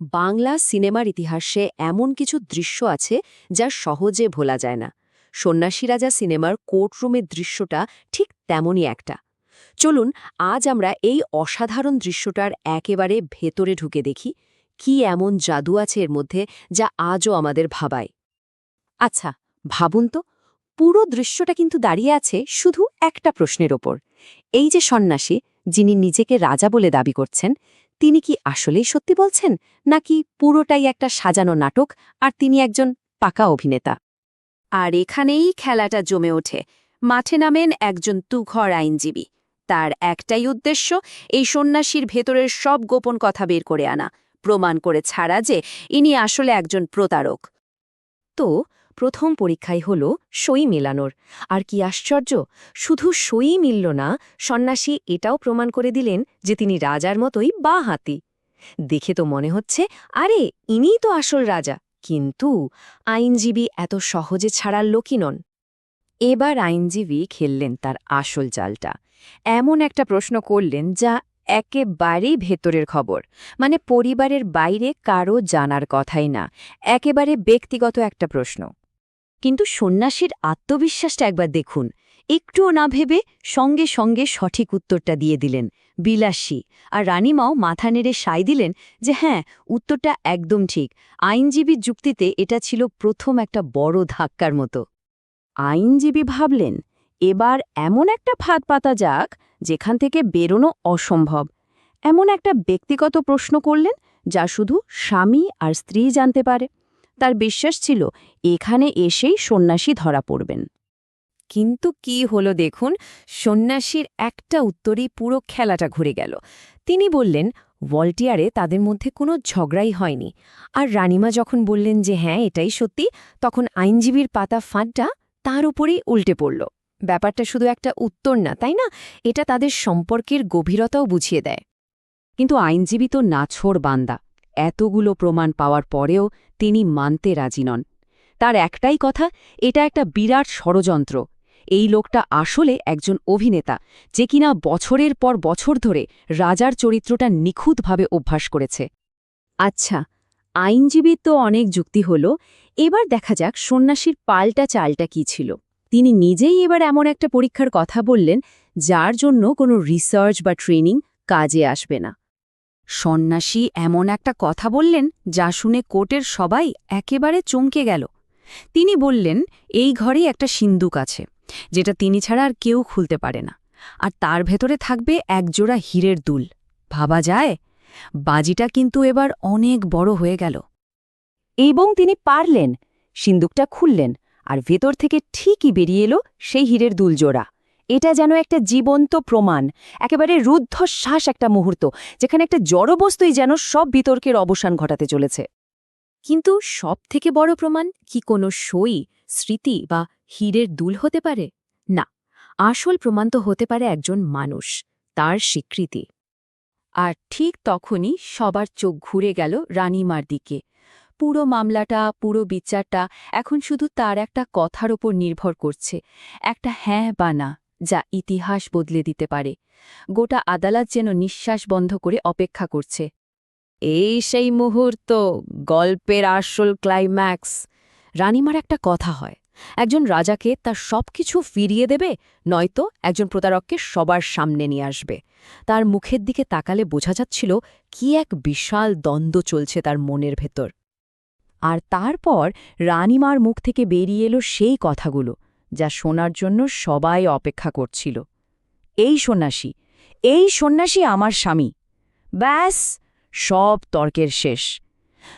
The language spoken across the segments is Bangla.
বাংলা সিনেমার ইতিহাসে এমন কিছু দৃশ্য আছে যা সহজে ভোলা যায় না। সন্ন্যাসী রাজা সিনেমার কোর্টরুমের দৃশ্যটা ঠিক তেমনই একটা। চলুন, আজ আমরা এই অসাধারণ দৃশ্যটার একেবারে ভেতরে ঢুকে দেখি, কি এমন জাদু আছে এর মধ্যে যা আজও আমাদের ভাবায়। আচ্ছা ভাবুন তো, পুরো দৃশ্যটা কিন্তু দাঁড়িয়ে আছে শুধু একটা প্রশ্নের ওপর। এই যে সন্ন্যাসী, যিনি নিজেকে রাজা বলে দাবি করছেন তিনি কি আসলেই সত্যি বলছেন, নাকি পুরোটাই একটা সাজানো নাটক আর তিনি একজন পাকা অভিনেতা? আর এখানেই খেলাটা জমে ওঠে। মাঠে নামেন একজন তুঘর আইনজীবী। তার একটাই উদ্দেশ্য, এই সন্ন্যাসীর ভেতরের সব গোপন কথা বের করে আনা। প্রমাণ করে ছাড়া যে ইনি আসলে একজন প্রতারক। তো প্রথম পরীক্ষাই হল সই মেলানোর। আর কি আশ্চর্য, শুধু সই মিলল না, সন্ন্যাসী এটাও প্রমাণ করে দিলেন যে তিনি রাজার মতোই বা হাতি। দেখে তো মনে হচ্ছে, আরে, ইনিই তো আসল রাজা। কিন্তু আইনজীবী এত সহজে ছাড়ার লোকই নন। এবার আইনজীবী খেললেন তার আসল চালটা। এমন একটা প্রশ্ন করলেন যা একেবারেই ভেতরের খবর। মানে পরিবারের বাইরে কারও জানার কথাই না, একেবারে ব্যক্তিগত একটা প্রশ্ন। কিন্তু সন্ন্যাসীর আত্মবিশ্বাসটা একবার দেখুন। একটুও না ভেবে সঙ্গে সঙ্গে সঠিক উত্তরটা দিয়ে দিলেন, বিলাসী। আর রানীমাও মাথা নেড়ে সাই দিলেন যে হ্যাঁ উত্তরটা একদম ঠিক। আইনজীবীর যুক্তিতে এটা ছিল প্রথম একটা বড় ধাক্কার মতো। আইনজীবী ভাবলেন, এবার এমন একটা ফাঁদ পাতা যাক যেখান থেকে বেরোনো অসম্ভব। এমন একটা ব্যক্তিগত প্রশ্ন করলেন যা শুধু স্বামী আর স্ত্রী জানতে পারে। তার বিশ্বাস ছিল এখানে এসেই সন্ন্যাসী ধরা পড়বেন। কিন্তু কি হলো দেখুন সন্ন্যাসীর একটা উত্তরেই পুরো খেলাটা ঘুরে গেল। তিনি বললেন ভল্টিয়ারে তাদের মধ্যে কোনো ঝগড়াই হয়নি। আর রানিমা যখন বললেন যে হ্যাঁ এটাই সত্যি তখন আইনজীবীর পাতা ফাঁদটা তার উপরেই উল্টে পড়ল। ব্যাপারটা শুধু একটা উত্তর না তাই না? এটা তাদের সম্পর্কের গভীরতাও বুঝিয়ে দেয়। কিন্তু আইনজীবী তো নাছোড় বান্দা। এতগুলো প্রমাণ পাওয়ার পরেও তিনি মানতে রাজি নন। তার একটাই কথা, এটা একটা বিরাট ষড়যন্ত্র। এই লোকটা আসলে একজন অভিনেতা, যে কিনা বছরের পর বছর ধরে রাজার চরিত্রটা নিখুঁতভাবে অভ্যাস করেছে। আচ্ছা আইনজীবীর তো অনেক যুক্তি হল, এবার দেখা যাক সন্ন্যাসীর পাল্টা চালটা কি ছিল। তিনি নিজেই এবার এমন একটা পরীক্ষার কথা বললেন, যার জন্য কোনো রিসার্চ বা ট্রেনিং কাজে আসবে না। সন্ন্যাসী এমন একটা কথা বললেন যা শুনে কোর্টের সবাই একেবারে চমকে গেল। তিনি বললেন, এই ঘরেই একটা সিন্দুক আছে, যেটা তিনি ছাড়া আর কেউ খুলতে পারে না, আর তার ভেতরে থাকবে একজোড়া হীরের দুল। ভাবা যায়? বাজিটা কিন্তু এবার অনেক বড় হয়ে গেল। এবং তিনি পারলেন, সিন্দুকটা খুললেন, আর ভেতর থেকে ঠিকই বেরিয়ে এলো সেই হীরের দুলজোড়া। এটা যেন একটা জীবন্ত প্রমাণ, একেবারে রুদ্ধশ্বাস একটা মুহূর্ত, যেখানে একটা জড়বস্তুই যেন সব বিতর্কের অবসান ঘটাতে চলেছে। কিন্তু সব থেকে বড় প্রমাণ কি কোনো সই, স্মৃতি বা হীরের দুল হতে পারে? না, আসল প্রমাণ তো হতে পারে একজন মানুষ, তার স্বীকৃতি। আর ঠিক তখনই সবার চোখ ঘুরে গেল রানীমার দিকে। পুরো মামলাটা, পুরো বিচারটা এখন শুধু তার একটা কথার ওপর নির্ভর করছে, একটা হ্যাঁ বা না। যা ইতিহাস বদলে দিতে পারে। গোটা আদালত যেন নিঃশ্বাস বন্ধ করে অপেক্ষা করছে। এই সেই মুহূর্ত, গল্পের আসল ক্লাইম্যাক্স রানীমার একটা কথা হয়। একজন রাজাকে তার সবকিছু ফিরিয়ে দেবে, নয়তো একজন প্রতারককে সবার সামনে নিয়ে আসবে। তার মুখের দিকে তাকালে বোঝা যাচ্ছিল, কি এক বিশাল দ্বন্দ্ব চলছে তার মনের ভেতর। আর তারপর রানীমার মুখ থেকে বেরিয়ে এলো সেই কথাগুলো। যা শোনার জন্য সবাই অপেক্ষা করছিল। এই সন্ন্যাসী এই সন্ন্যাসী আমার স্বামী। ব্যাস, সব তর্কের শেষ।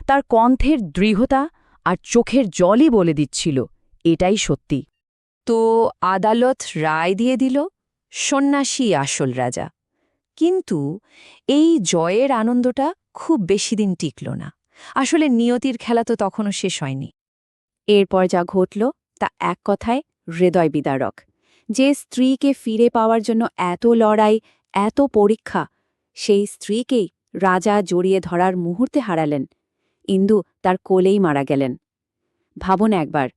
তার কণ্ঠের দৃঢ়তা আর চোখের জলই বলে দিচ্ছিল, এটাই সত্যি। তো আদালত রায় দিয়ে দিল, সন্ন্যাসী আসল রাজা। কিন্তু এই জয়ের আনন্দটা খুব বেশি দিন টিকল না। আসলে নিয়তির খেলা তো তখনও শেষ হয়নি। এরপর যা ঘটল তা এক কথায় হৃদয় বিদারক। যে স্ত্রীকে ফিরে পাওয়ার জন্য এত লড়াই, এত পরীক্ষা, সেই স্ত্রীকেই রাজা জড়িয়ে ধরার মুহূর্তে হারালেন। ইন্দু তার কোলেই মারা গেলেন। ভাবুন একবার,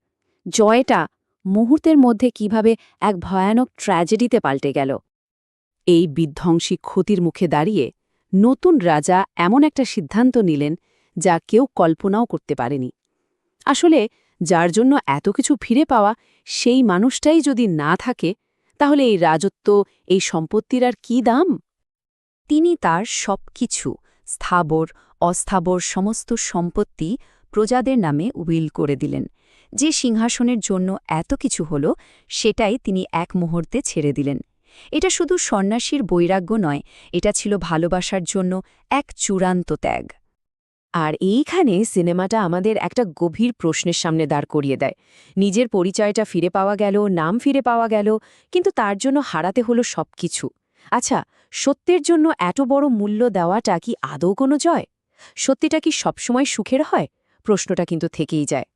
জয়টা মুহূর্তের মধ্যে কীভাবে এক ভয়ানক ট্র্যাজেডিতে পাল্টে গেল। এই বিধ্বংসী ক্ষতির মুখে দাঁড়িয়ে নতুন রাজা এমন একটা সিদ্ধান্ত নিলেন যা কেউ কল্পনাও করতে পারেনি। আসলে যার জন্য এত কিছু ফিরে পাওয়া সেই মানুষটাই যদি না থাকে, তাহলে এই রাজত্ব, এই সম্পত্তির আর কি দাম? তিনি তার সবকিছু, স্থাবর, অস্থাবর সমস্ত সম্পত্তি প্রজাদের নামে উইল করে দিলেন। যে সিংহাসনের জন্য এত কিছু হল, সেটাই তিনি এক মুহূর্তে ছেড়ে দিলেন। এটা শুধু সন্ন্যাসীর বৈরাগ্য নয়, এটা ছিল ভালোবাসার জন্য এক চূড়ান্ত ত্যাগ। আর এইখানে সিনেমাটা আমাদের একটা গভীর প্রশ্নের সামনে দাঁড় করিয়ে দেয়। নিজের পরিচয়টা ফিরে পাওয়া গেল, নাম ফিরে পাওয়া গেল, কিন্তু তার জন্য হারাতে হলো সব কিছু আচ্ছা সত্যের জন্য এত বড় মূল্য দেওয়াটা কি আদৌ কোনো জয়? সত্যিটা কি সবসময় সুখের হয়? প্রশ্নটা কিন্তু থেকেই যায়।